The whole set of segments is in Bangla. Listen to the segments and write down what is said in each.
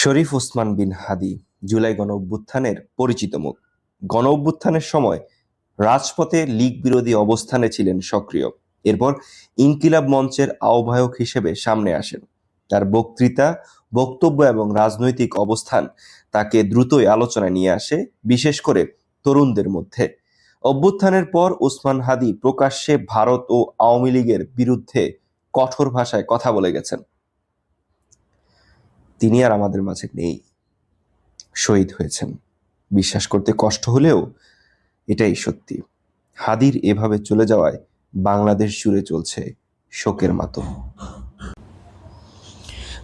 শরীফ ওসমান বিন হাদি জুলাই গণ অভ্যুত্থানের পরিচিত মুখ। গণ অভ্যুত্থানের সময় রাজপথে লীগ বিরোধী অবস্থানে ছিলেন সক্রিয়। এরপর ইনকিলাব মঞ্চের আহ্বায়ক হিসেবে সামনে আসেন। তার বক্তৃতা, বক্তব্য এবং রাজনৈতিক অবস্থান তাকে দ্রুতই আলোচনায় নিয়ে আসে, বিশেষ করে তরুণদের মধ্যে। অভ্যুত্থানের পর ওসমান হাদি প্রকাশ্যে ভারত ও আওয়ামী লীগের বিরুদ্ধে কঠোর ভাষায় কথা বলে গেছেন। তিনি আর আমাদের মাঝে নেই। শহীদ হয়েছেন। বিশ্বাস করতে কষ্ট হলেও এটাই সত্যি। হাদির এভাবে চলে যাওয়ায় বাংলাদেশ জুড়ে চলছে শোকের মাতম।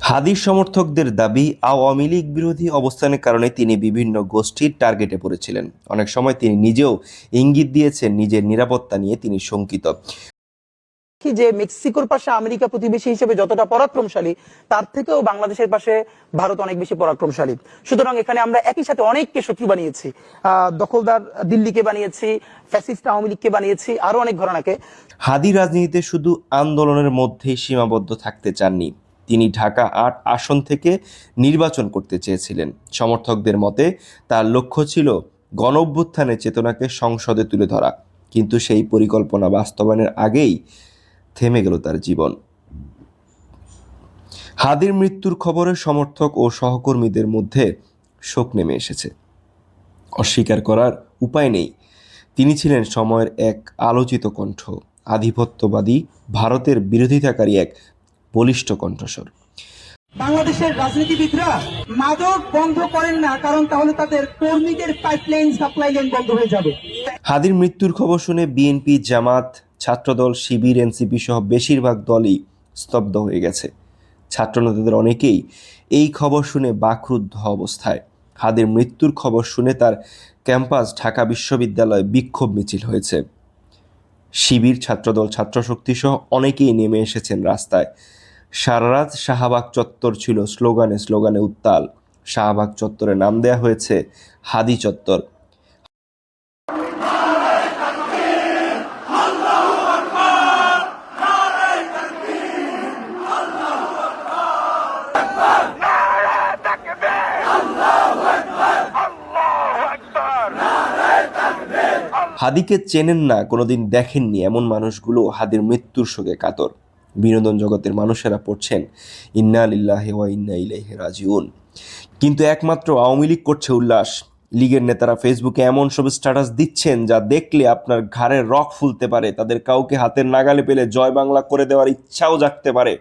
হাদির সমর্থকদের দাবি, আওয়ামী লীগ বিরোধী অবস্থানের কারণে তিনি বিভিন্ন গোষ্ঠীর টার্গেটে পড়েছিলেন। অনেক সময় তিনি নিজেও ইঙ্গিত দিয়েছেন নিজের নিরাপত্তা নিয়ে তিনি শঙ্কিত। কি যে মেক্সিকোর পাশে আমেরিকা প্রতিবেশী হিসেবে যতটা পরাক্রমশালী, তার থেকেও বাংলাদেশের পাশে ভারত অনেক বেশি পরাক্রমশালী। সুতরাং এখানে আমরা একই সাথে অনেককে শত্রু বানিয়েছি। দখলদার দিল্লিকে বানিয়েছি, ফ্যাসিস্ট আওয়ামী লীগকে বানিয়েছি, আরও অনেক ঘটনাকে হাদি রাজনীতিতে শুধু আন্দোলনের মধ্যেই সীমাবদ্ধ থাকতে চাননি। তিনি ঢাকা আট আসন থেকে নির্বাচন করতে চেয়েছিলেন। সমর্থকদের মতে, তার লক্ষ্য ছিল গণ চেতনাকে সংসদে তুলে ধরা। কিন্তু সেই পরিকল্পনা বাস্তবায়নের আগেই থেমে গেল তার জীবন। হাদির মৃত্যুর খবরে সমর্থক ও সহকর্মীদের মধ্যে শোক নেমে এসেছে। অস্বীকার করার উপায় নেই। তিনি ছিলেন সময়ের এক আলোচিত কণ্ঠ আধিপত্যবাদী ভারতের বিরোধিতাকারী এক বলিষ্ঠ কণ্ঠস্বর। বাংলাদেশের রাজনীতিবিদরা মাদক বন্ধ করেন না কারণ তাহলে তাদের কর্মীদের পাইপলাইন সাপ্লাই লাইন বন্ধ হয়ে যাবে। হাদির মৃত্যুর খবর শুনে বিএনপি জামাত ছাত্রদল, শিবির, এনসিপি সহ বেশিরভাগ দলই স্তব্ধ হয়ে গেছে। ছাত্রনেতাদের অনেকেই এই খবর শুনে বাকরুদ্ধ অবস্থায়। হাদির মৃত্যুর খবর শুনে তার ক্যাম্পাস, ঢাকা বিশ্ববিদ্যালয়ে বিক্ষোভ মিছিল হয়েছে। শিবির, ছাত্রদল, ছাত্রশক্তি সহ অনেকেই নেমে এসেছেন রাস্তায়। সারারাত শাহবাগ চত্বর ছিল স্লোগানে স্লোগানে উত্তাল। শাহবাগ চত্বরে নাম দেয়া হয়েছে হাদি চত্বর। হাদিকে চেনেন না, কোনোদিন দেখেননি এমন মানুষগুলো হাদির মৃত্যুর শোকে কাতর। বিনোদন জগতের মানুষেরা পড়ছেন, ইন্না লিল্লাহি ওয়া ইন্না ইলাইহি রাজিউন। কিন্তু একমাত্র আওয়ামী লীগ করছে উল্লাস। লীগের নেতারা ফেসবুকে এমন সব স্ট্যাটাস দিচ্ছেন যা দেখলে আপনার ঘাড়ের রক ফুলতে পারে, তাদের কাউকে হাতের নাগালে পেলে জয় বাংলা করে দেওয়ার ইচ্ছাও জাগতে পারে।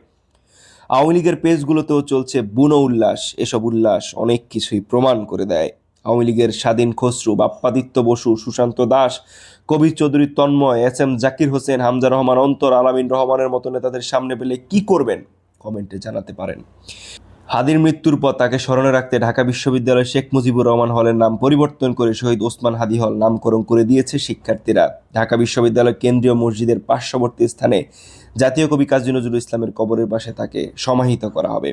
আওয়ামী লীগের পেজগুলোতেও চলছে বুনো উল্লাস, এসব উল্লাস অনেক কিছুই প্রমাণ করে দেয়। আওয়ামী লীগের স্বাধীন খসরু, বাপ্পাদিত্য বসু, সুশান্ত দাস কবির চৌধুরী তন্ময়, এস এম জাকির হোসেন, হামজা রহমান, অন্তর, আলামিন রহমানের মতো নেতাদের সামনে পেলে কি করবেন? কমেন্টে জানাতে পারেন। হাদির মৃত্যুর পর তাকে স্মরণে রাখতে ঢাকা বিশ্ববিদ্যালয় শেখ মুজিবুর রহমান হলের নাম পরিবর্তন করে শহীদ ওসমান হাদি হল নামকরণ করে দিয়েছে শিক্ষার্থীরা। ঢাকা বিশ্ববিদ্যালয় কেন্দ্রীয় মসজিদের পার্শ্ববর্তী স্থানে জাতীয় কবি কাজী নজরুল ইসলামের কবরের পাশে তাকে সমাহিত করা হবে।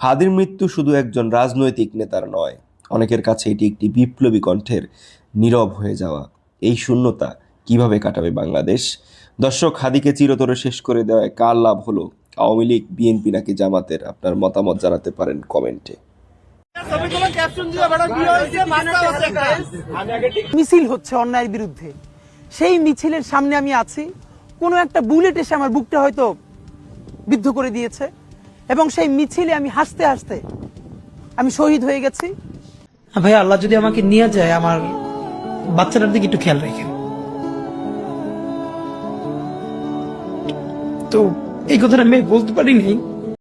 হাদির মৃত্যু শুধু একজন রাজনৈতিক নেতার নয় অনেকের কাছে এটি একটি বিপ্লবী কণ্ঠের নীরব হয়ে যাওয়া। এই শূন্যতা কীভাবে কাটাবে বাংলাদেশ? দর্শক, হাদিকে চিরতরে শেষ করে দেওয়ায় কার লাভ হলো? আওয়ামী লীগ, বিএনপি নাকি জামাতের? আপনার মতামত জানাতে পারেন কমেন্টে। মিছিল হচ্ছে অন্যায়ের বিরুদ্ধে। সেই মিছিলের সামনে আমি আছি। কোনো একটা বুলেট এসে আমার বুকটা হয়তো বিদ্ধ করে দিয়েছে। এবং সেই মিছিলে আমি হাসতে হাসতে আমি শহীদ হয়ে গেছি। ভাই আল্লাহ যদি আমাকে নিয়ে যায়, আমার বাচ্চাটার দিকে একটু খেয়াল রেখে তো এই কথাটা আমি বলতে পারিনি।